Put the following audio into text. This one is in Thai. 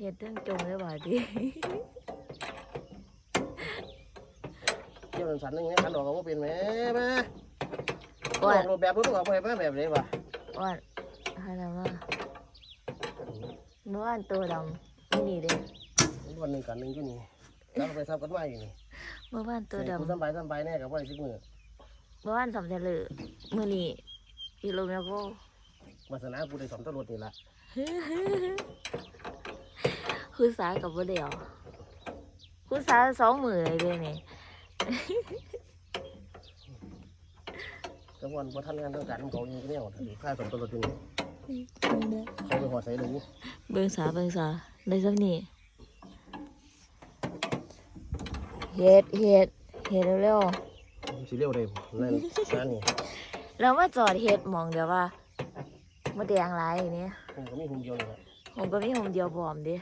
เฮ็ดเรื่องจงเลยว่าดิเที่ยวสันนึงเนี่ยขันออกก็บ่เป็นแหม่แม่ออ้วอนกรูปแบบรถออกไปแบบแบบนี้ว่ะอ้วนอะไรวะเมื่อวานตัวดำนี่นี่เด้วันหนึ่งกันหนึ่งก็นี่แล้วไปซับกันมาอยู่นี่เมื่อวานตัวกูดำสบายสบายแน่กับว่าสิมือเมื่อวานสำเร็จเลยมื้อนี้อีโลเมโกวาสนากูได้สมตำรวจนี่ละ คือสากับบ่เดียวคือสาสองมือเลยเด้นี่กระบวนพอท่านงานทางการของเขาเองก็เนี่ยค่าสมตำรวจอยู่นี่เขาไปหอใส่หนูเบิ่งสาเบิ่งสาได้สักนี่เฮ็ดเฮ็ดเฮ็ดเร็วๆสิเร็วเลยนั่นนั่นนี่แล้วมาจอดเฮ็ดหมองเดียวว่ามาแดงหลายอย่างนี้ผมก็มีหุ่นเดียวนี่แหละผมก็มีหมเดียวพร้อมเดิ